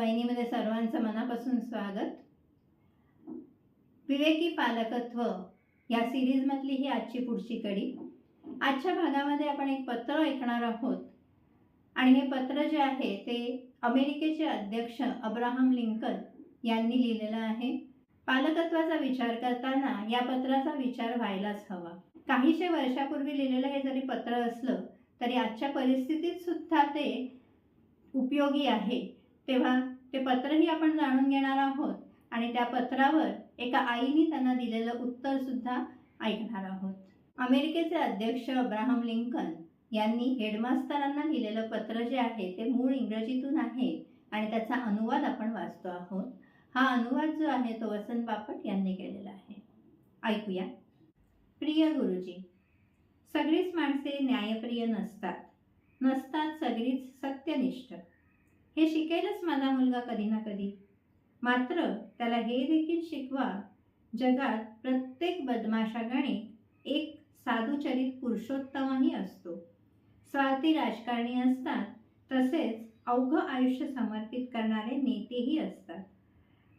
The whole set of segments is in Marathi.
वाहिनीमध्ये सर्वांचं मनापासून स्वागत. विवेकी पालकत्व या सिरीजमधली ही आजची पुढची कडी. आजच्या भागामध्ये आपण एक पत्र ऐकणार आहोत. आणि हे पत्र जे आहे ते अमेरिकेचे अध्यक्ष अब्राहम लिंकन यांनी लिहिलेलं आहे. पालकत्वाचा विचार करताना या पत्राचा विचार व्हायलाच हवा. काहीशे वर्षापूर्वी लिहिलेलं हे जरी पत्र असलं तरी आजच्या परिस्थितीत सुद्धा ते उपयोगी आहे. तेव्हा ते पत्रही आपण जाणून घेणार आहोत आणि त्या पत्रावर एका आईने त्यांना दिलेलं उत्तर सुद्धा ऐकणार आहोत. अमेरिकेचे अध्यक्ष अब्राहम लिंकन यांनी हेडमास्तरांना लिहिलेलं पत्र जे आहे ते मूळ इंग्रजीतून आहे आणि त्याचा अनुवाद आपण वाचतो आहोत. हा अनुवाद जो आहे तो वसंत बापट यांनी केलेला आहे. ऐकूया. प्रिय गुरुजी सगळीच माणसे न्यायप्रिय नसतात. नसतात सगळीच सत्यनिष्ठ. हे शिकेलच माझा मुलगा कधी ना कधी. मात्र त्याला हे देखील शिकवा जगात प्रत्येक बदमाशागणे एक साधुचरित पुरुषोत्तमही असतो. स्वार्थी राजकारणी असतात तसेच अवघं आयुष्य समर्पित करणारे नेतेही असतात.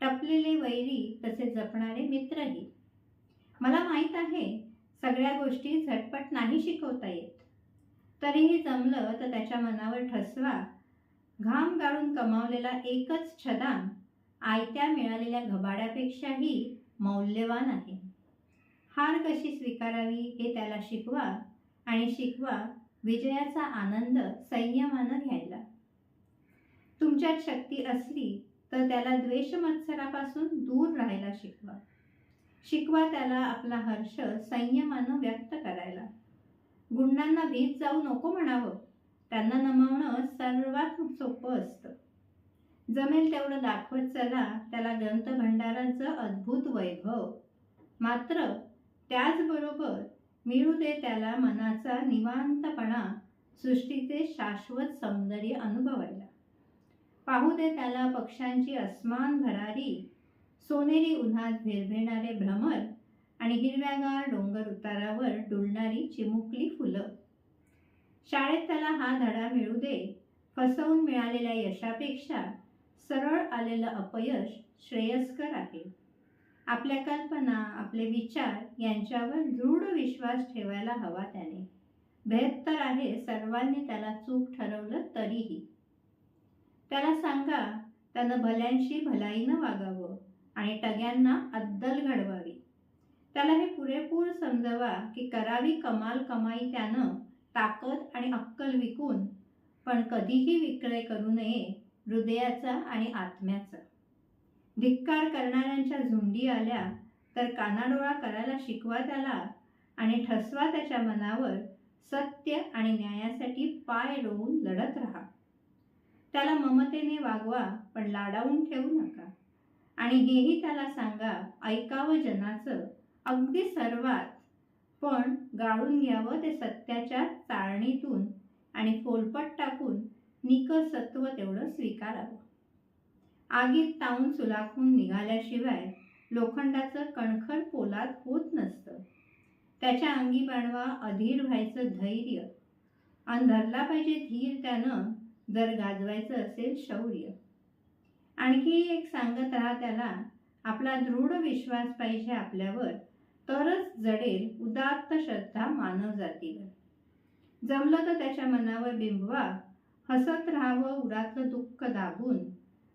टपलेले वैरी तसे जपणारे मित्रही. मला माहीत आहे सगळ्या गोष्टी झटपट नाही शिकवता येत. तरीही जमलं तर त्याच्या मनावर ठसवा घाम गाळून कमावलेला एकच छदाम आयत्या मिळालेल्या घबाड्यापेक्षाही मौल्यवान आहे. हार कशी स्वीकारावी हे त्याला शिकवा आणि शिकवा विजयाचा आनंद संयमानं घ्यायला. तुमच्यात शक्ती असली तर त्याला द्वेषमत्सरापासून दूर राहायला शिकवा. शिकवा त्याला आपला हर्ष संयमानं व्यक्त करायला. गुंडांना भीत जाऊ नको म्हणावं. त्यांना नमवणं सर्वात सोपं असतं. जमेल तेवढं दाखवत चला त्याला ग्रंथभंडाराचं अद्भुत वैभव. मात्र त्याचबरोबर मिळू दे त्याला मनाचा निवांतपणा सृष्टीचे शाश्वत सौंदर्य अनुभवायला. पाहू दे त्याला पक्ष्यांची अस्मान भरारी सोनेरी उन्हात भिरभिरणारे भ्रमर आणि हिरव्यागार डोंगर उतारावर डुलणारी चिमुकली फुलं. शाळेत त्याला हा धडा मिळू दे फसवून मिळालेल्या यशापेक्षा सरळ आलेलं अपयश श्रेयस्कर आहे. आपल्या कल्पना आपले विचार यांच्यावर दृढ विश्वास ठेवायला हवा त्याने. भेद तर आहे सर्वांनी त्याला चूक ठरवलं तरीही. त्याला सांगा त्यानं भल्यांशी भलाईनं वागावं आणि टग्यांना अद्दल घडवावी. त्याला हे पुरेपूर समजवा की करावी कमाल कमाई त्यानं ताकद आणि अक्कल विकून पण कधीही विक्रय करू नये हृदयाचा आणि आत्म्याचा. धिक्कार करणाऱ्यांच्या झुंडी आल्या तर कानाडोळा करायला शिकवा त्याला आणि ठसवा त्याच्या मनावर सत्य आणि न्यायासाठी पाय रोवून लढत राहा. त्याला ममतेने वागवा पण लाडावून ठेवू नका. आणि हेही त्याला सांगा ऐकावं जनाचं. अगदी सर्वात पण गाळून घ्यावं ते सत्याच्या चाळणीतून आणि फोलपट टाकून निकसत्व तेवढं स्वीकारावं. आगीत तावून सुलाखून निघाल्याशिवाय लोखंडाचं कणखर पोलाद होत नसतं. त्याच्या अंगी बाणवा अधीर व्हायचं धैर्य. आणि धरला पाहिजे धीर त्यानं जर गाजवायचं असेल शौर्य. आणखी एक सांगत राहा त्याला आपला दृढ विश्वास पाहिजे आपल्यावर तरच जडेल उदात्त श्रद्धा मानव जातीवर. जमलं तर त्याच्या मनावर बिंबवा हसत राहावं उरातलं दुःख दाबून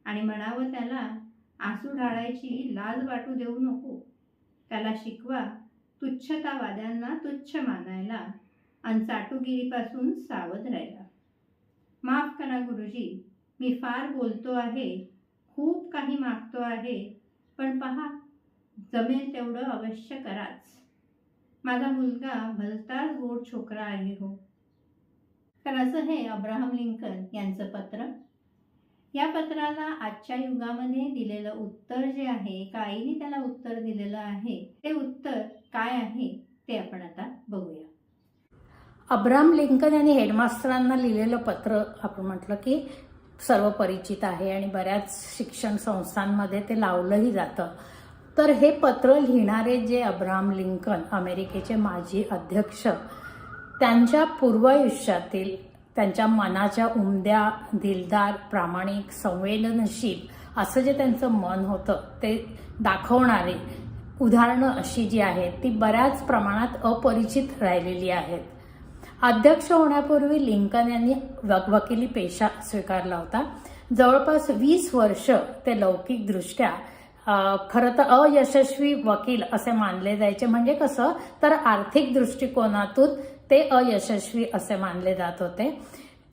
आणि म्हणावं त्याला आसू ढाळायची लाज वाटू देऊ नको. त्याला शिकवा तुच्छतावाद्यांना तुच्छ मानायला आणि चाटुगिरीपासून सावध राहायला. माफ करा गुरुजी मी फार बोलतो आहे खूप काही मागतो आहे पण पहा जमेल तेवढं अवश्य कराच. माझा मुलगा भलताच गोड छोकरा आहे हो. तर असं हे अब्राहम लिंकन यांचं पत्र. या पत्राला आजच्या युगामध्ये दिलेलं उत्तर जे आहे एका आईने त्याला उत्तर दिलेलं आहे ते उत्तर काय आहे ते आपण आता बघूया. अब्राहम लिंकन यांनी हेडमास्टरांना लिहिलेलं पत्र आपण म्हटलं की सर्व परिचित आहे आणि बऱ्याच शिक्षण संस्थांमध्ये ते लावलंही जातं. तर हे पत्र लिहिणारे जे अब्राम लिंकन अमेरिकेचे माजी अध्यक्ष त्यांच्या पूर्वायुष्यातील त्यांच्या मनाच्या उमद्या दिलदार प्रामाणिक संवेदनशील असं जे त्यांचं मन होतं ते दाखवणारे उदाहरणं अशी जी आहेत ती बऱ्याच प्रमाणात अपरिचित राहिलेली आहेत. अध्यक्ष होण्यापूर्वी लिंकन यांनी वकिली पेशा स्वीकारला होता. जवळपास वीस वर्ष ते लौकिकदृष्ट्या खरं तर अयशस्वी वकील असे मानले जायचे. म्हणजे कसं? तर आर्थिक दृष्टिकोनातून ते अयशस्वी असे मानले जात होते.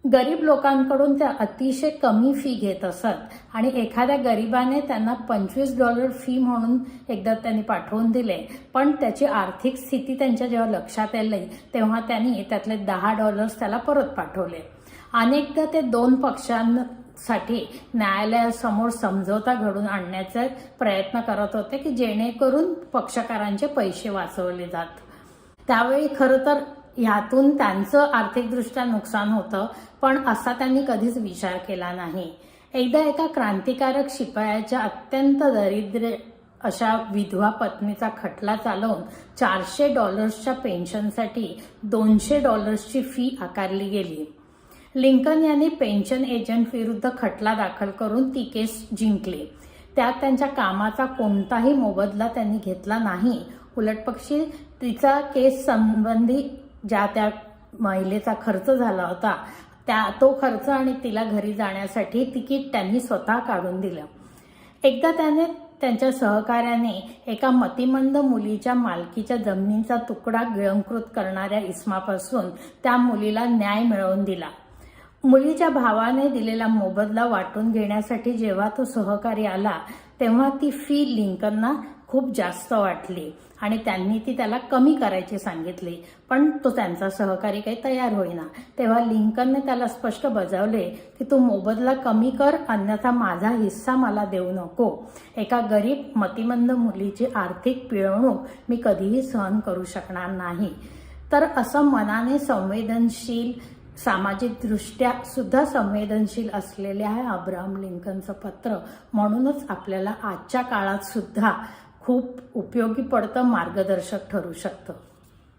गरीब लोकांकडून ते अतिशय कमी फी घेत असत. आणि एखाद्या गरीबाने त्यांना पंचवीस डॉलर फी म्हणून एकदा त्यांनी पाठवून दिले. पण त्याची आर्थिक स्थिती त्यांच्या जेव्हा लक्षात आली तेव्हा त्यांनी त्यातले दहा डॉलर्स त्याला परत पाठवले. अनेकदा ते दोन साठी न्यायालयासमोर समझोता घडून आणण्याचा प्रयत्न करत होते की जेणेकरून पक्षकारांचे पैसे वाचवले जात. त्यावेळी खरं तर ह्यातून त्यांचं आर्थिकदृष्ट्या नुकसान होतं पण असा त्यांनी कधीच विचार केला नाही. एकदा एका क्रांतिकारक शिपायाच्या अत्यंत दरिद्र अशा विधवा पत्नीचा खटला चालवून चारशे डॉलर्सच्या पेन्शनसाठी दोनशे डॉलर्सची फी आकारली गेली. लिंकन यांनी पेन्शन एजंट विरुद्ध खटला दाखल करून ती केस जिंकली. त्यात त्यांच्या कामाचा कोणताही मोबदला त्यांनी घेतला नाही. उलटपक्षी तिचा केस संबंधी ज्या त्या महिलेचा खर्च झाला होता त्या तो खर्च आणि तिला घरी जाण्यासाठी तिकीट त्यांनी स्वतः काढून दिलं. एकदा त्याने त्यांच्या सहकार्याने एका मतिमंद मुलीच्या मालकीच्या जमिनीचा तुकडा गिळंकृत करणाऱ्या इस्मापासून त्या मुलीला न्याय मिळवून दिला. मुलीच्या भावाने दिलेला मोबदला वाटून घेण्यासाठी जेव्हा तो सहकारी आला तेव्हा ती फी लिंकनना खूप जास्त वाटली आणि त्यांनी ती त्याला कमी करायची सांगितली. पण तो त्यांचा सहकारी काही तयार होईना. तेव्हा लिंकनने त्याला स्पष्ट बजावले की तू मोबदला कमी कर अन्यथा माझा हिस्सा मला देऊ नको. एका गरीब मतिमंद मुलीची आर्थिक पिळवणूक मी कधीही सहन करू शकणार नाही. तर असं मनाने संवेदनशील सामाजिकदृष्ट्या सुद्धा संवेदनशील असलेले आहे अब्राहम लिंकनचं पत्र. म्हणूनच आपल्याला आजच्या काळात सुद्धा खूप उपयोगी पडतं मार्गदर्शक ठरू शकतं.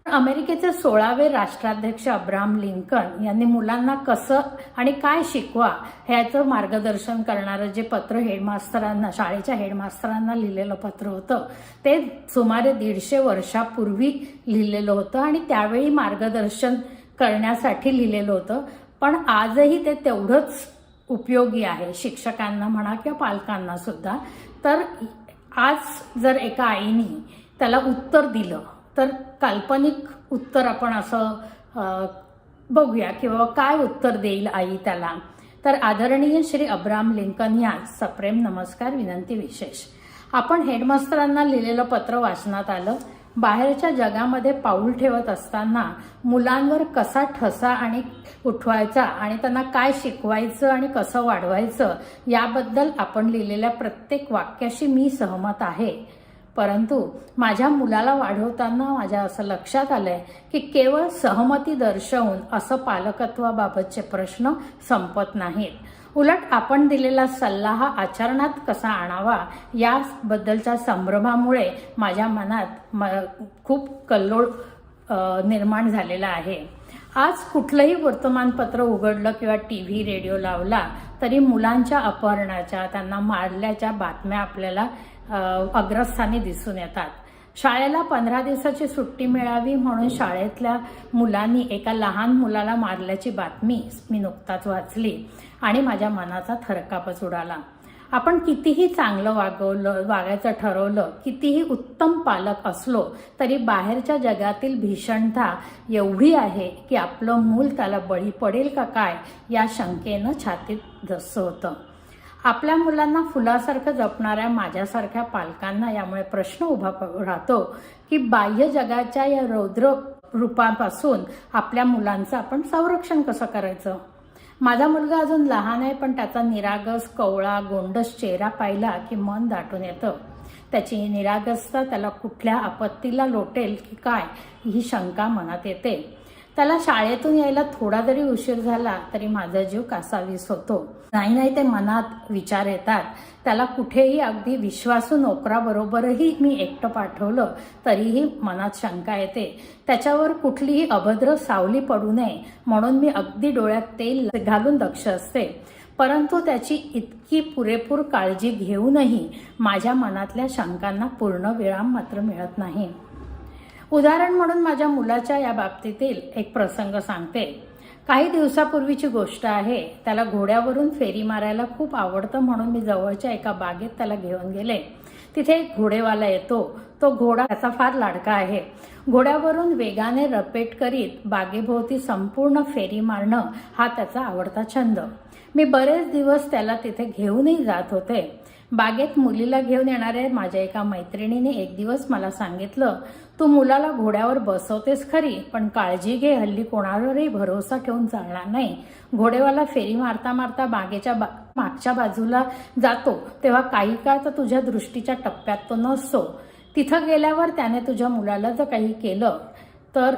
अमेरिकेचे सोळावे राष्ट्राध्यक्ष अब्राहम लिंकन यांनी मुलांना कसं आणि काय शिकवा ह्याचं मार्गदर्शन करणारं जे पत्र हेडमास्तरांना शाळेच्या हेडमास्तरांना लिहिलेलं पत्र होतं ते सुमारे दीडशे वर्षापूर्वी लिहिलेलं होतं आणि त्यावेळी मार्गदर्शन करण्यासाठी लिहिलेलं होतं. पण आजही ते तेवढंच उपयोगी आहे शिक्षकांना म्हणा किंवा पालकांना सुद्धा. तर आज जर एका आईने त्याला उत्तर दिलं तर काल्पनिक उत्तर आपण असं बघूया किंवा काय उत्तर देईल आई त्याला. तर आदरणीय श्री अब्राम लिंकन ह्या सप्रेम नमस्कार विनंती विशेष. आपण हेडमास्तरांना लिहिलेलं पत्र वाचनात आलं. बाहेरच्या जगामध्ये पाऊल ठेवत असताना मुलांवर कसा ठसा आणि उठवायचा आणि त्यांना काय शिकवायचं आणि कसं वाढवायचं याबद्दल आपण लिहिलेल्या प्रत्येक वाक्याशी मी सहमत आहे. परंतु माझ्या मुलाला वाढवताना माझ्या असं लक्षात आलं आहे की केवळ सहमती दर्शवून असं पालकत्वाबाबतचे प्रश्न संपत नाहीत. उलट आपण दिलेला सल्ला हा आचरणात कसा आणावा याबद्दलच्या संभ्रमामुळे माझ्या मनात म खूप कल्लोळ निर्माण झालेला आहे. आज कुठलंही वर्तमानपत्र उघडलं किंवा टी व्ही रेडिओ लावला तरी मुलांच्या अपहरणाच्या त्यांना मारल्याच्या बातम्या आपल्याला अग्रस्थानी दिसून येतात. शाळेला पंधरा दिवसाची सुट्टी मिळावी म्हणून शाळेतल्या मुलांनी एका लहान मुलाला मारल्याची बातमी मी नुकताच वाचली आणि माझ्या मनाचा थरकापच उडाला. आपण कितीही चांगलं वागवलं वागायचं ठरवलं कितीही उत्तम पालक असलो तरी बाहेरच्या जगातील भीषणता एवढी आहे की आपलं मूल त्याला बळी पडेल का काय या शंकेनं छातीत जसं होतं. आपल्या मुलांना फुलासारखं जपणाऱ्या माझ्यासारख्या पालकांना यामुळे प्रश्न उभा प- राहतो की बाह्य जगाच्या या रौद्र रूपापासून आपल्या मुलांचं आपण संरक्षण कसं करायचं? माझा मुलगा अजून लहान आहे पण त्याचा निरागस कवळा गोंडस चेहरा पाहिला की मन दाटून येतं. त्याची निरागसता त्याला कुठल्या आपत्तीला लोटेल की काय ही शंका मनात येते. त्याला शाळेतून यायला थोडा जरी उशीर झाला तरी माझा जीव कासावीस होतो. नाही नाही ते मनात विचार येतात. त्याला कुठेही अगदी विश्वासू नोकराबरोबरही मी एकटं पाठवलं तरीही मनात शंका येते. त्याच्यावर कुठलीही अभद्र सावली पडू नये म्हणून मी अगदी डोळ्यात तेल घालून दक्ष असते. परंतु त्याची इतकी पुरेपूर काळजी घेऊनही माझ्या मनातल्या शंकांना पूर्ण विराम मात्र मिळत नाही. उदाहरण म्हणून माझ्या मुलाच्या या बाबतीतील एक प्रसंग सांगते. काही दिवसापूर्वीची गोष्ट आहे. त्याला घोड्यावरून फेरी मारायला खूप आवडतं म्हणून मी जवळच्या एका बागेत त्याला घेऊन गेले. तिथे एक घोडेवाला येतो. तो घोडा त्याचा फार लाडका आहे. घोड्यावरून वेगाने रपेट करीत बागेभोवती संपूर्ण फेरी मारणं हा त्याचा आवडता छंद. मी बरेच दिवस त्याला तिथे घेऊनही जात होते. बागेत मुलीला घेऊन येणाऱ्या माझ्या एका मैत्रिणीने एक दिवस मला सांगितलं तू मुलाला घोड्यावर बसवतेस खरी पण काळजी घे हल्ली कोणावरही भरोसा ठेवून चालणार नाही. घोडेवाला फेरी मारता मारता बागेच्या बा मागच्या बाजूला जातो तेव्हा काही काळ तर तुझ्या दृष्टीच्या टप्प्यात तो नसतो. तिथं गेल्यावर त्याने तुझ्या मुलाला जर काही केलं तर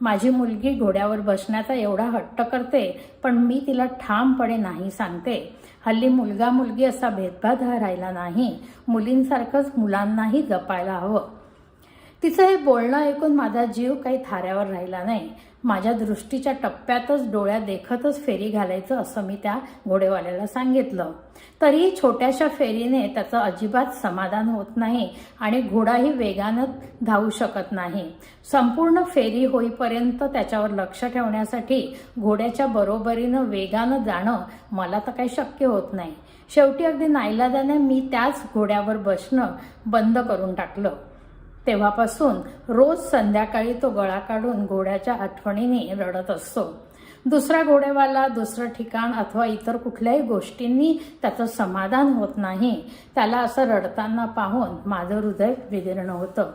माझी मुलगी घोड्यावर बसण्याचा एवढा हट्ट करते पण मी तिला ठामपणे नाही सांगते. हल्ली मुलगा मुलगी असा भेदभाव राहिला नाही. मुलींसारखंच मुलांनाही जपायला हवं. तिचं हे बोलणं ऐकून माझा जीव काही थाऱ्यावर राहिला नाही. माझ्या दृष्टीच्या टप्प्यातच डोळ्या देखतच फेरी घालायचं असं मी त्या घोडेवाल्याला सांगितलं. तरीही छोट्याशा फेरीने त्याचं अजिबात समाधान होत नाही आणि घोडाही वेगानं धावू शकत नाही. संपूर्ण फेरी होईपर्यंत त्याच्यावर लक्ष ठेवण्यासाठी घोड्याच्या बरोबरीनं वेगानं जाणं मला तर काही शक्य होत नाही. शेवटी अगदी नाईलाजाने मी त्याच घोड्यावर बसणं बंद करून टाकलं. तेव्हापासून रोज संध्याकाळी तो गळा काढून घोड्याच्या आठवणीने रडत असतो. दुसरा घोडेवाला दुसरं ठिकाण अथवा इतर कुठल्याही गोष्टींनी त्याचं समाधान होत नाही. त्याला असं रडताना पाहून माझं हृदय विदीर्ण होतं.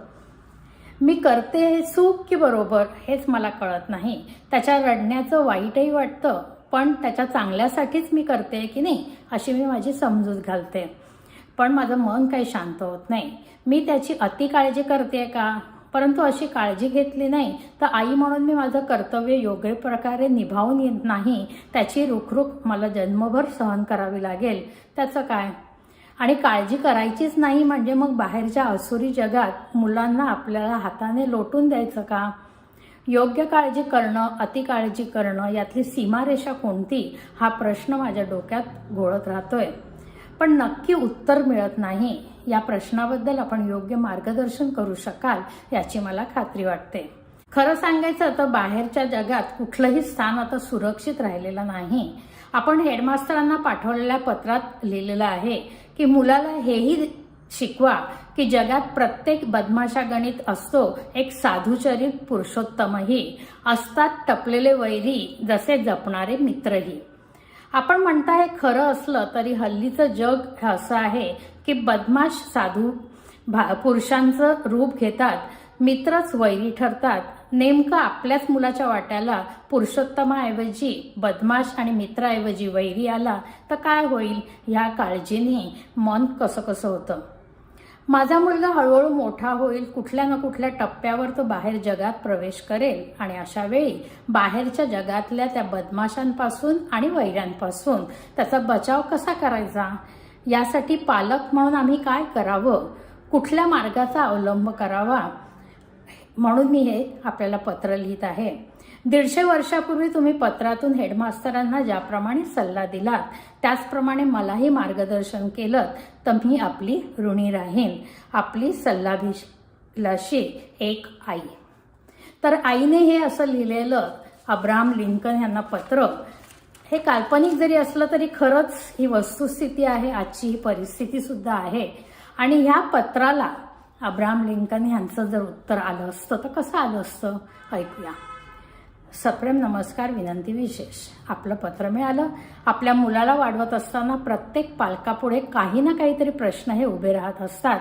मी करते हे चूक की बरोबर हेच मला कळत नाही. त्याच्या रडण्याचं वाईटही वाटतं पण त्याच्या चांगल्यासाठीच मी करते की नाही अशी मी माझी समजूत घालते. पण माझं मन काही शांत होत नाही. मी त्याची अति काळजी करते का? परंतु अशी काळजी घेतली नाही तर आई म्हणून मी माझं कर्तव्य योग्य प्रकारे निभावून येत नाही. त्याची रुखरुख मला जन्मभर सहन करावी लागेल. त्याचं काय? आणि काळजी करायचीच नाही म्हणजे मग बाहेरच्या असुरी जगात मुलांना आपल्याला हाताने लोटून द्यायचं का? योग्य काळजी करणं अति काळजी करणं यातली सीमारेषा कोणती? हा प्रश्न माझ्या डोक्यात घोळत राहतोय. पण नक्की उत्तर मिळत नाही. या प्रश्नाबद्दल आपण योग्य मार्गदर्शन करू शकाल याची मला खात्री वाटते. खरं सांगायचं तर बाहेरच्या जगात कुठलंही स्थान आता सुरक्षित राहिलेलं नाही. आपण हेडमास्टरांना पाठवलेल्या पत्रात लिहिलेलं आहे की मुलाला हेही शिकवा की जगात प्रत्येक बदमाशा गणित असतो एक साधुचरित पुरुषोत्तमही. असतात टपलेले वैरी जसे जपणारे मित्रही. आपण म्हणता हे खरं असलं तरी हल्लीचं जग असं आहे की बदमाश साधू भा पुरुषांचं रूप घेतात मित्रच वैरी ठरतात. नेमकं आपल्याच मुलाच्या वाट्याला पुरुषोत्तमाऐवजी बदमाश आणि मित्राऐवजी वैरी आला तर काय होईल? ह्या काळजीने मन कसं कसं होतं? माझा मुलगा हळूहळू मोठा होईल कुठल्या ना कुठल्या टप्प्यावर तो बाहेर जगात प्रवेश करेल. आणि अशा वेळी बाहेरच्या जगातल्या त्या बदमाशांपासून आणि वैऱ्यांपासून त्याचा बचाव कसा करायचा? यासाठी पालक म्हणून आम्ही काय करावं? कुठल्या मार्गाचा अवलंब करावा? म्हणून मी हे आपल्याला पत्र लिहित आहे. दीडशे वर्षापूर्वी तुम्ही पत्रातून हेडमास्तरांना ज्याप्रमाणे सल्ला दिलात त्याचप्रमाणे मलाही मार्गदर्शन केलं तर मी आपली ऋणी राहीन. आपली सल्लाभिलाशी एक आई. तर आईने हे असं लिहिलेलं अब्राहम लिंकन यांना पत्र. हे काल्पनिक जरी असलं तरी खरंच ही वस्तुस्थिती आहे आजची ही परिस्थिती सुद्धा आहे. आणि ह्या पत्राला अब्राहम लिंकन यांचं जर उत्तर आलं असतं तर कसं आलं असतं? ऐकूया. सप्रेम नमस्कार विनंती विशेष. आपलं पत्र मिळालं. आपल्या मुलाला वाढवत असताना प्रत्येक पालकापुढे काही ना काहीतरी प्रश्न हे उभे राहत असतात.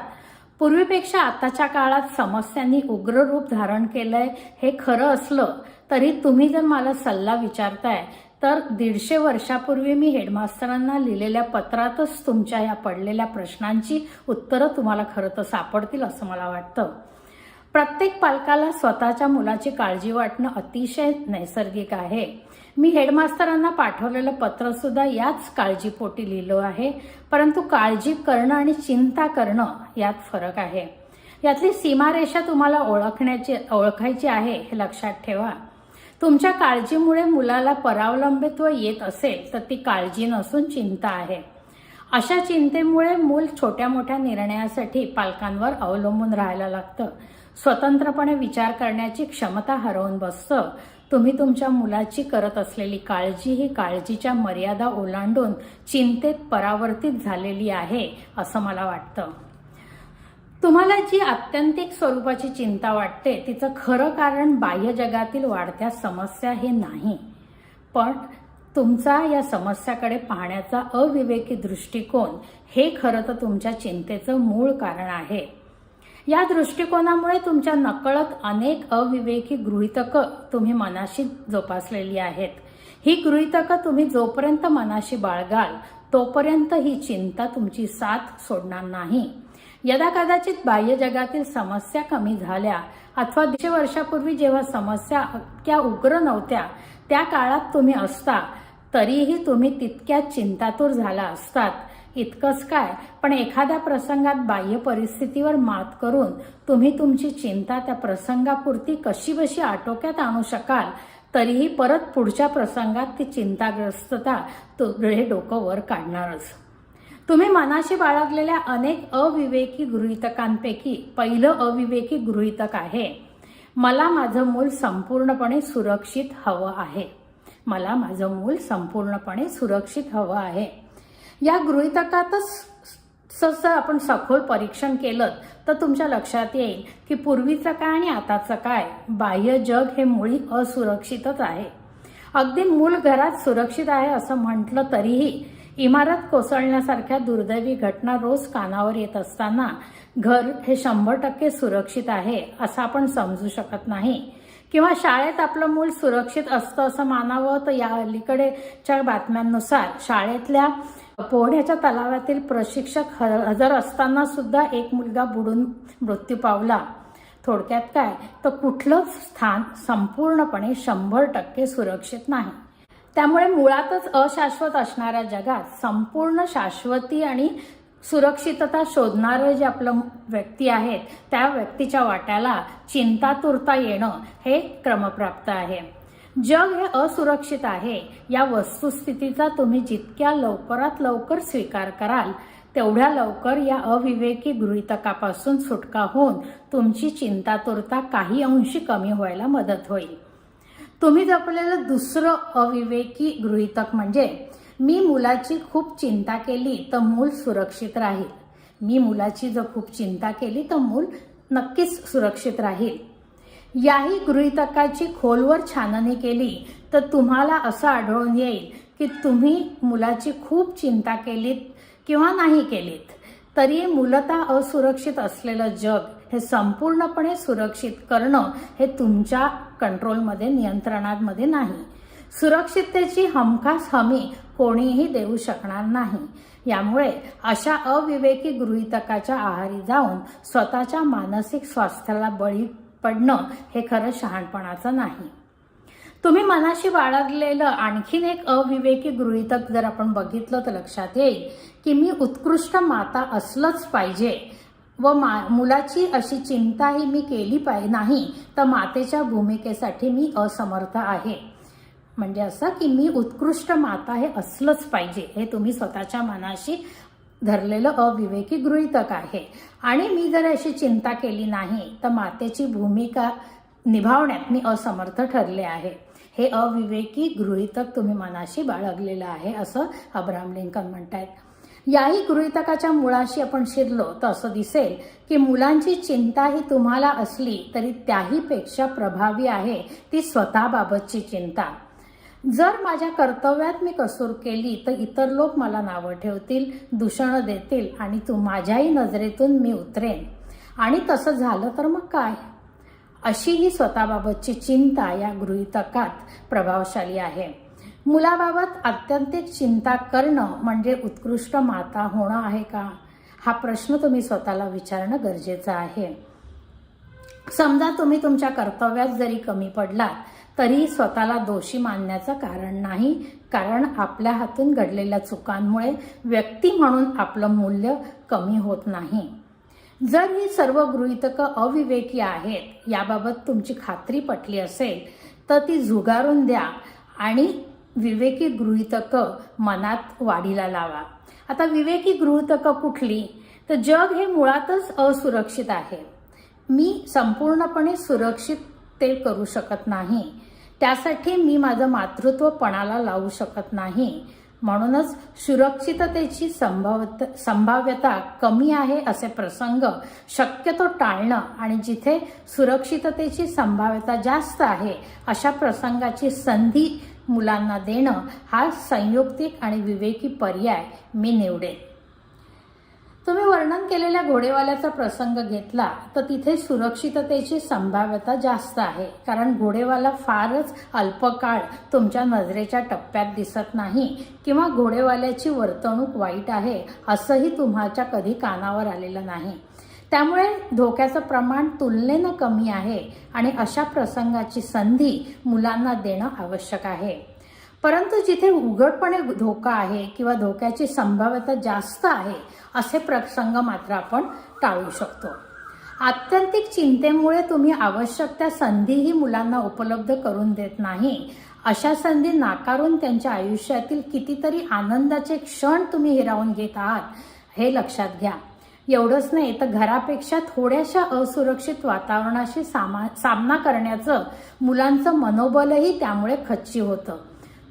पूर्वीपेक्षा आताच्या काळात समस्यांनी उग्र रूप धारण केलंय हे खरं असलं तरी तुम्ही जर मला सल्ला विचारताय तर दीडशे वर्षापूर्वी मी हेडमास्तरांना लिहिलेल्या पत्रातच तुमच्या या पडलेल्या प्रश्नांची उत्तरं तुम्हाला खरं तर सापडतील असं मला वाटतं. प्रत्येक पालकाला स्वतःच्या मुलाची काळजी वाटणं अतिशय नैसर्गिक आहे. मी हेडमास्तरांना पाठवलेलं पत्र सुद्धा याच काळजीपोटी लिहिलं आहे. परंतु काळजी करणं आणि चिंता करणं यात फरक आहे. यातली सीमारेषा तुम्हाला ओळखण्याची ओळखायची आहे हे लक्षात ठेवा. तुमच्या काळजीमुळे मुलाला परावलंबित्व येत असेल तर ती काळजी नसून चिंता आहे. अशा चिंतेमुळे मूल छोट्या मोठ्या निर्णयासाठी पालकांवर अवलंबून राहायला लागतं. स्वतंत्रपणे विचार करण्याची क्षमता हरवून बसतं. तुम्ही तुमच्या मुलाची करत असलेली काळजी ही काळजीच्या मर्यादा ओलांडून चिंतेत परावर्तित झालेली आहे असं मला वाटतं. तुम्हाला जी आत्यंतिक स्वरूपाची चिंता वाटते तिचं खरं कारण बाह्य जगातील वाढत्या समस्या हे नाही. पण तुमचा या समस्याकडे पाहण्याचा अविवेकी दृष्टिकोन हे खरं तर तुमच्या चिंतेचं मूळ कारण आहे. या दृष्टिकोनामुळे तुमच्या नकळत अनेक अविवेकी गृहितकं तुम्ही मनाशी जोपासलेली आहेत. ही गृहितकं तुम्ही जोपर्यंत मनाशी बाळगाल तोपर्यंत ही चिंता तुमची साथ सोडणार नाही. यदा कदाचित बाह्य जगातील समस्या कमी झाल्या अथवा दीडशे वर्षापूर्वी जेव्हा समस्या इतक्या उग्र नव्हत्या त्या काळात तुम्ही असता तरीही तुम्ही तितक्या चिंतातूर झाला असतात. इतकंच काय? पण एखाद्या प्रसंगात बाह्य परिस्थितीवर मात करून तुम्ही तुमची चिंता त्या प्रसंगापुरती कशी बशी आटोक्यात आणू शकाल तरीही परत पुढच्या प्रसंगात ती चिंताग्रस्तता तुझे डोकं वर काढणारच. तुम्ही मनाशी बाळगलेल्या अनेक अविवेकी गृहितकांपैकी पहिलं अविवेकी गृहितक आहे. मला माझं मूल संपूर्णपणे सुरक्षित हवं आहे. मला माझं मूल संपूर्णपणे सुरक्षित हवं आहे. या गृहितकातच सस आपण सखोल परीक्षण केलं तर तुमच्या लक्षात येईल की पूर्वीचं काय आणि आताचं काय. बाह्य जग हे मुळी असुरक्षितच आहे. अगदी मूल घरात सुरक्षित आहे असं म्हटलं तरीही इमारत कोसळण्यासारख्या दुर्दैवी घटना रोज कानावर येत असताना घर हे शंभर टक्के सुरक्षित आहे असं आपण समजू शकत नाही. किंवा शाळेत आपलं मूल सुरक्षित असतं असं मानावं तर या अलीकडेच्या बातम्यांनुसार शाळेतल्या पोहण्याच्या तलावातील प्रशिक्षक ह- हजर असताना सुद्धा एक मुलगा बुडून मृत्यू पावला. थोडक्यात काय? तर कुठलंच स्थान संपूर्णपणे शंभर टक्के सुरक्षित नाही. त्यामुळे मुळातच अशाश्वत असणाऱ्या जगात संपूर्ण शाश्वती आणि सुरक्षितता शोधणारं जे आपलं व्यक्ती आहेत त्या व्यक्तीच्या वाट्याला चिंतातुरता येणं हे क्रमप्राप्त आहे. जग हे असुरक्षित आहे. या वस्तुस्थितीचा तुम्ही जितक्या लवकरात लवकर स्वीकार कराल तेवढ्या लवकर या अविवेकी गृहितकापासून सुटका होऊन तुमची चिंतातुरता काही अंशी कमी व्हायला मदत होईल. तुम्ही जपलेलं दुसरं अविवेकी गृहितक म्हणजे मी मुलाची खूप चिंता केली तर मूल सुरक्षित राहील. मी मुलाची जर खूप चिंता केली तर मूल नक्कीच सुरक्षित राहील. याही गृहितकाची खोलवर छाननी केली तर तुम्हाला असं आढळून येईल की तुम्ही मुलाची खूप चिंता केलीत किंवा नाही केलीत. तरी मूलतः असुरक्षित असलेलं जग हे संपूर्णपणे सुरक्षित करणं हे तुमच्या कंट्रोलमध्ये नियंत्रणामध्ये नाही. सुरक्षिततेची हमखास हमी कोणीही देऊ शकणार नाही. यामुळे अशा अविवेकी गृहितकाच्या आहारी जाऊन स्वतःच्या मानसिक स्वास्थ्याला बळी पडणं हे खरं शहाणपणाचं नाही. तुम्ही मनाशी बाळगलेलं आणखीन एक अविवेकी गृहितक जर आपण बघितलं तर लक्षात येईल की मी उत्कृष्ट माता असलंच पाहिजे व मा मुलाची अशी चिंताही मी केली पाहिजे नाही तर मातेच्या भूमिकेसाठी मी असमर्थ आहे. म्हणजे असं की मी उत्कृष्ट माता हे असलंच पाहिजे हे तुम्ही स्वतःच्या मनाशी धरलेलं अविवेकी गृहितक आहे. आणि मी जर अशी चिंता केली नाही तर मातेची भूमिका निभावण्यात मी असमर्थ ठरले आहे. हे अविवेकी गृहितक तुम्ही मनाशी बाळगलेलं आहे असं अब्राम लिंकन म्हणतायत. याही गृहितकाच्या मुळाशी आपण शिरलो तर असं दिसेल की मुलांची चिंता ही तुम्हाला असली तरी त्याहीपेक्षा प्रभावी आहे ती स्वतःबाबतची चिंता. जर माझ्या कर्तव्यात मी कसूर केली तर इतर लोक मला नावं ठेवतील दूषणं देतील आणि तू माझ्याही नजरेतून मी उतरेन. आणि तसं झालं तर मग काय? अशी ही स्वतःबाबतची चिंता या गृहितकात प्रभावशाली आहे. मुलाबाबत आत्यंतिक चिंता करणं म्हणजे उत्कृष्ट माता होणं आहे का? हा प्रश्न तुम्ही स्वतःला विचारणं गरजेचं आहे. समजा तुम्ही तुमच्या कर्तव्यात जरी कमी पडलात तरी स्वतःला दोषी मानण्याचं कारण नाही कारण आपल्या हातून घडलेल्या चुकांमुळे व्यक्ती म्हणून आपलं मूल्य कमी होत नाही. जर ही सर्व गृहितकं अविवेकी आहेत याबाबत तुमची खात्री पटली असेल तर ती झुगारून द्या आणि विवेकी गृहितकं मनात वाढीला लावा. आता विवेकी गृहितकं कुठली? तर जग हे मुळातच असुरक्षित आहे. मी संपूर्णपणे सुरक्षित ते करू शकत नाही. त्यासाठी मी माझं मातृत्व पणाला लावू शकत नाही. म्हणूनच सुरक्षिततेची संभाव्यता संभाव्यता कमी आहे असे प्रसंग शक्यतो टाळणं आणि जिथे सुरक्षिततेची संभाव्यता जास्त आहे अशा प्रसंगाची संधी मुलांना देणं हा संयुक्तिक आणि विवेकी पर्याय मी निवडेन. तुम्ही वर्णन केलेल्या घोडेवाल्याचा प्रसंग घेतला तर तिथे सुरक्षिततेची संभाव्यता जास्त आहे. कारण घोडेवाला फारच अल्पकाळ तुमच्या नजरेच्या टप्प्यात दिसत नाही किंवा घोडेवाल्याची वर्तणूक वाईट आहे असंही तुम्हाच्या कधी कानावर आलेलं नाही. त्यामुळे धोक्याचं प्रमाण तुलनेनं कमी आहे आणि अशा प्रसंगाची संधी मुलांना देणं आवश्यक आहे. परंतु जिथे उघडपणे धोका आहे किंवा धोक्याची संभाव्यता जास्त आहे असे प्रसंग मात्र आपण टाळू शकतो. आत्यंतिक चिंतेमुळे तुम्ही आवश्यक त्या संधीही मुलांना उपलब्ध करून देत नाही. अशा संधी नाकारून त्यांच्या आयुष्यातील कितीतरी आनंदाचे क्षण तुम्ही हिरावून घेत आहात हे लक्षात घ्या. एवढंच नाही तर घरापेक्षा थोड्याशा असुरक्षित वातावरणाशी सामा सामना करण्याचं मुलांचं मनोबलही त्यामुळे खच्ची होतं.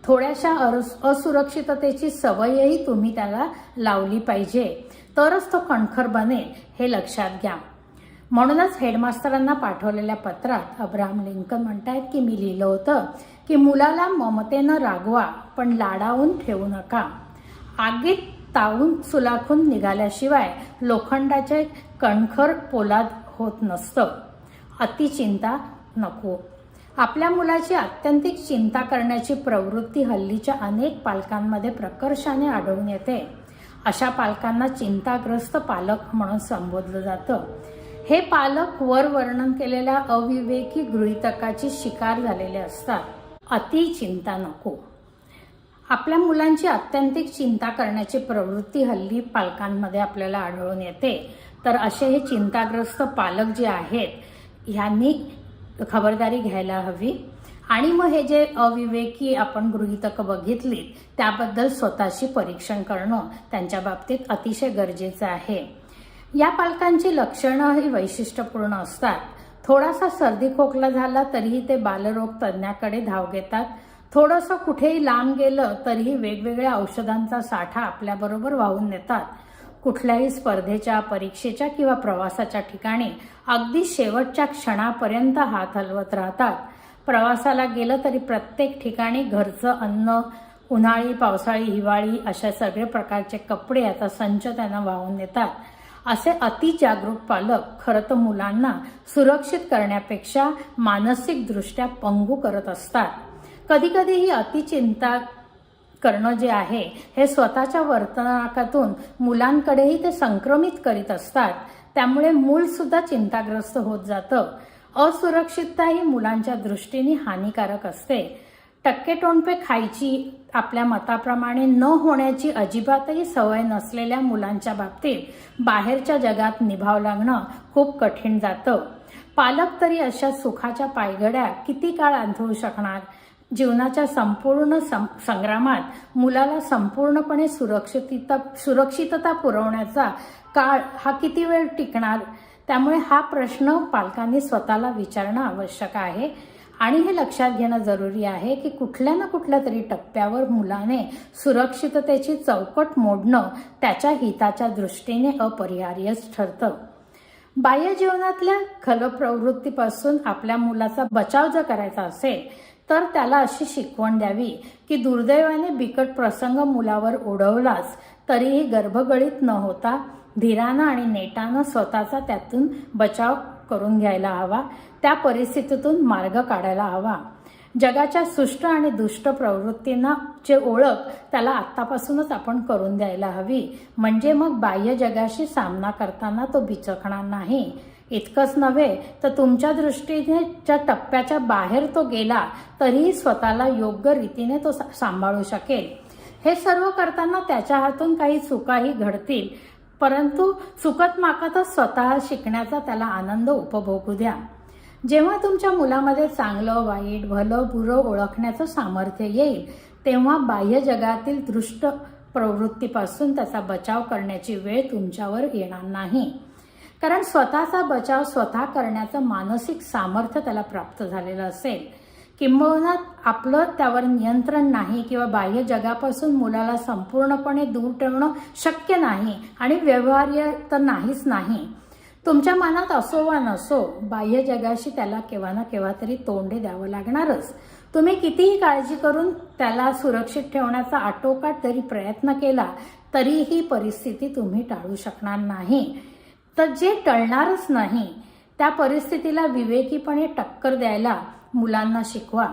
थोड्याशा असुरक्षिततेची सवयही तुम्ही त्याला लावली पाहिजे. तरच तो कणखर बनेल हे लक्षात घ्या. म्हणूनच हेडमास्तरांना पाठवलेल्या पत्रात अब्राहम लिंकन म्हणतायत की मी लिहिलं होतं की मुलाला ममतेनं रागवा पण लाडावून ठेवू नका. आगीत तावून सुलाखून निघाल्याशिवाय लोखंडाचे कणखर पोलाद होत नसतं. अतिचिंता नको. आपल्या मुलाची आत्यंतिक चिंता करण्याची प्रवृत्ती हल्लीच्या अनेक पालकांमध्ये प्रकर्षाने आढळून येते. अशा पालकांना चिंताग्रस्त पालक म्हणून संबोधलं जातं. हे पालक वर वर्णन केलेल्या अविवेकी गृहितकाची शिकार झालेले असतात. अति चिंता नको. आपल्या मुलांची आत्यंतिक चिंता करण्याची प्रवृत्ती हल्ली पालकांमध्ये आपल्याला आढळून येते. तर असे हे चिंताग्रस्त पालक जे आहेत ह्यांनी खबरदारी घ्यायला हवी. आणि मग हे जे अविवेकी आपण गृहितकं बघितली त्याबद्दल स्वतःशी परीक्षण करणं त्यांच्या बाबतीत अतिशय गरजेचं आहे. या पालकांची लक्षणं ही वैशिष्ट्यपूर्ण असतात. थोडासा सर्दी खोकला झाला तरीही ते बालरोग तज्ज्ञाकडे धाव घेतात. थोडंसं कुठेही लांब गेलं तरीही वेगवेगळ्या औषधांचा साठा आपल्याबरोबर वाहून नेतात. कुठल्याही स्पर्धेच्या परीक्षेच्या किंवा प्रवासाच्या ठिकाणी अगदी शेवटच्या क्षणापर्यंत हात हलवत राहतात. प्रवासाला गेलं तरी प्रत्येक ठिकाणी घरचं अन्न उन्हाळी पावसाळी हिवाळी अशा सगळे प्रकारचे कपडे आता संच त्यांना वाहून नेतात. असे अतिजागरूक पालक खरं तर मुलांना सुरक्षित करण्यापेक्षा मानसिकदृष्ट्या पंगू करत असतात. कधी कधी ही अतिचिंता करणं जे आहे हे स्वतःच्या वर्तनाकातून मुलांकडेही ते संक्रमित करीत असतात. त्यामुळे मूल सुद्धा चिंताग्रस्त होत जातं. असुरक्षितता ही मुलांच्या दृष्टीने हानिकारक असते. टक्केटोणपे खायची आपल्या मताप्रमाणे न होण्याची अजिबातही सवय नसलेल्या मुलांच्या बाबतीत बाहेरच्या जगात निभाव लागणं खूप कठीण जातं. पालक तरी अशा सुखाच्या पायगड्या किती काळ आंधळू शकणार? जीवनाच्या संपूर्ण सं संग्रामात मुलाला संपूर्णपणे सुरक्षितता सुरक्षितता पुरवण्याचा काळ हा किती वेळ टिकणार? त्यामुळे हा प्रश्न पालकांनी स्वतःला विचारणं आवश्यक आहे. आणि हे लक्षात घेणं जरुरी आहे की कुठल्या ना कुठल्या तरी टप्प्यावर मुलाने सुरक्षिततेची चौकट मोडणं त्याच्या हिताच्या दृष्टीने अपरिहार्यच ठरतं. बाह्य जीवनातल्या खलप्रवृत्तीपासून आपल्या मुलाचा बचाव जर करायचा असेल तर त्याला अशी शिकवण द्यावी की दुर्दैवाने बिकट प्रसंग मुलावर ओढवलाच तरीही गर्भगळीत न होता धीरानं आणि नेटानं स्वतःचा त्यातून बचाव करून घ्यायला हवा. त्या परिस्थितीतून मार्ग काढायला हवा. जगाच्या सुष्ट आणि दुष्ट प्रवृत्तींना चे ओळख त्याला आत्तापासूनच आपण करून द्यायला हवी. म्हणजे मग बाह्य जगाशी सामना करताना तो बिचकणार नाही. इतकंच नव्हे तर तुमच्या दृष्टीने ज्या टप्प्याच्या बाहेर तो गेला तरीही स्वतःला योग्य रीतीने तो सा- सांभाळू शकेल. हे सर्व करताना त्याच्या हातून काही चुकाही घडतील परंतु चुकत माकतच स्वतः शिकण्याचा त्याला आनंद उपभोगू द्या. जेव्हा तुमच्या मुलामध्ये चांगलं वाईट भलं बुरं ओळखण्याचं सामर्थ्य येईल तेव्हा बाह्य जगातील दृष्ट प्रवृत्तीपासून त्याचा बचाव करण्याची वेळ तुमच्यावर येणार नाही. कारण स्वतःचा बचाव स्वतः करण्याचं मानसिक सामर्थ्य त्याला प्राप्त झालेलं असेल. किंबहुना आपलं त्यावर नियंत्रण नाही किंवा बाह्य जगापासून मुलाला संपूर्णपणे दूर ठेवणं शक्य नाही आणि व्यवहार्य तर नाहीच नाही. तुमच्या मनात असो वा नसो बाह्य जगाशी त्याला केव्हा ना केव्हा तरी तोंडे द्यावं लागणारच. तुम्ही कितीही काळजी करून त्याला सुरक्षित ठेवण्याचा आटोकाट जरी प्रयत्न केला तरीही परिस्थिती तुम्ही टाळू शकणार नाही. तर जे टळणारच नाही त्या परिस्थितीला विवेकीपणे टक्कर द्यायला मुलांना शिकवा.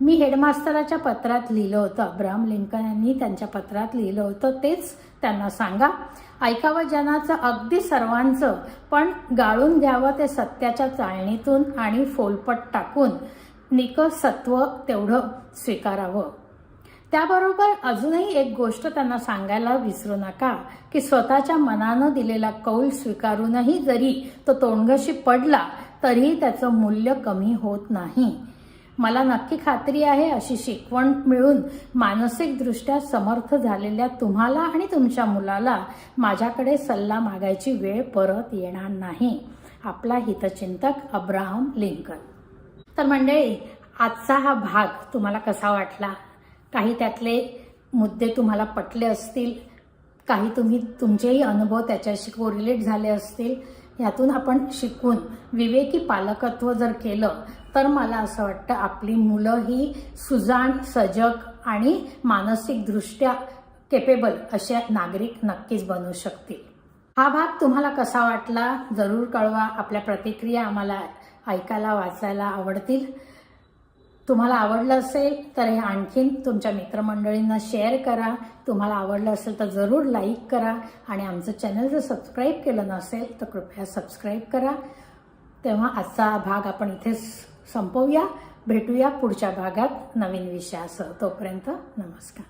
मी हेडमास्तराच्या पत्रात लिहिलं होतं अब्राहम लिंकन यांनी त्यांच्या पत्रात लिहिलं होतं तेच त्यांना सांगा. ऐकावं जनाचं अगदी सर्वांचं पण गाळून घ्यावं ते सत्याच्या चाळणीतून आणि फोलपट टाकून. निकसत्व तेवढं स्वीकारावं. त्याबरोबर अजूनही एक गोष्ट त्यांना सांगायला विसरू नका की स्वतःच्या मनानं दिलेला कौल स्वीकारूनही जरी तो तोंडघशी पडला तरीही त्याचं मूल्य कमी होत नाही. मला नक्की खात्री आहे अशी शिकवण मिळून मानसिकदृष्ट्या समर्थ झालेल्या तुम्हाला आणि तुमच्या मुलाला माझ्याकडे सल्ला मागायची वेळ परत येणार नाही. आपला हितचिंतक अब्राहम लिंकन. तर मंडळी आजचा हा भाग तुम्हाला कसा वाटला? काही त्यातले मुद्दे तुम्हाला पटले असतील काही तुम्ही तुमचेही अनुभव त्याच्याशी कोरिलेट झाले असतील यातून आपण शिकून विवेकी पालकत्व जर केलं तर मला असं वाटतं आपली मुलं ही सुजाण सजग आणि मानसिकदृष्ट्या केपेबल असे नागरिक नक्कीच बनू शकतील. हा भाग तुम्हाला कसा वाटला जरूर कळवा. आपल्या प्रतिक्रिया आम्हाला ऐकायला वाचायला आवडतील. तुम्हाला आवडलं असेल तर हे आणखीन तुमच्या मित्रमंडळींना शेअर करा. तुम्हाला आवडलं असेल तर जरूर लाईक करा. आणि आमचं चॅनल जर सबस्क्राईब केलं नसेल तर कृपया सबस्क्राईब करा. तेव्हा आजचा भाग आपण इथेच संपवूया. भेटूया पुढच्या भागात नवीन विषयासह. तोपर्यंत नमस्कार.